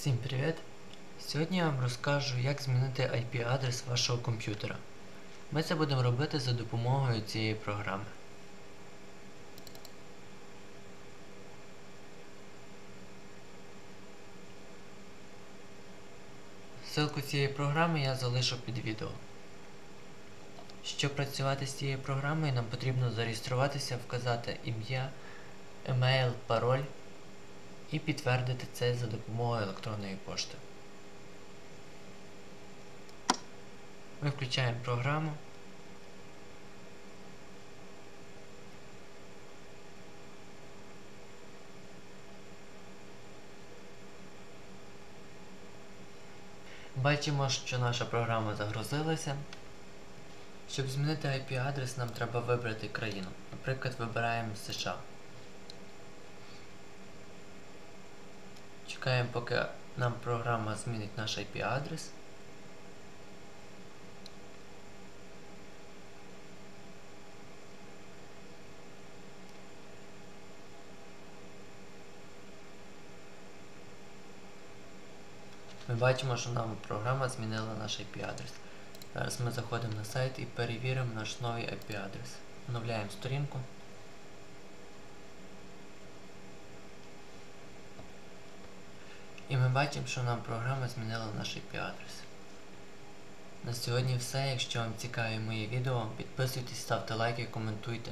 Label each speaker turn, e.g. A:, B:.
A: Всім привіт! Сьогодні я вам розкажу, як змінити IP-адрес вашого комп'ютера. Ми це будемо робити за допомогою цієї програми. Ссылку цієї програми я залишу під відео. Щоб працювати з цією програмою, нам потрібно зареєструватися, вказати ім'я, емейл, пароль і підтвердити це за допомогою електронної пошти. Ми включаємо програму. Бачимо, що наша програма загрузилася. Щоб змінити IP-адрес, нам треба вибрати країну. Наприклад, вибираємо США. Чекаємо, поки нам програма змінить наш IP-адрес. Ми бачимо, що нам програма змінила наш IP-адрес. Зараз ми заходимо на сайт і перевіримо наш новий IP-адрес. Оновляємо сторінку. І ми бачимо, що нам програма змінила наш IP-адрес. На сьогодні все. Якщо вам цікаві мої відео, підписуйтесь, ставте лайки, коментуйте.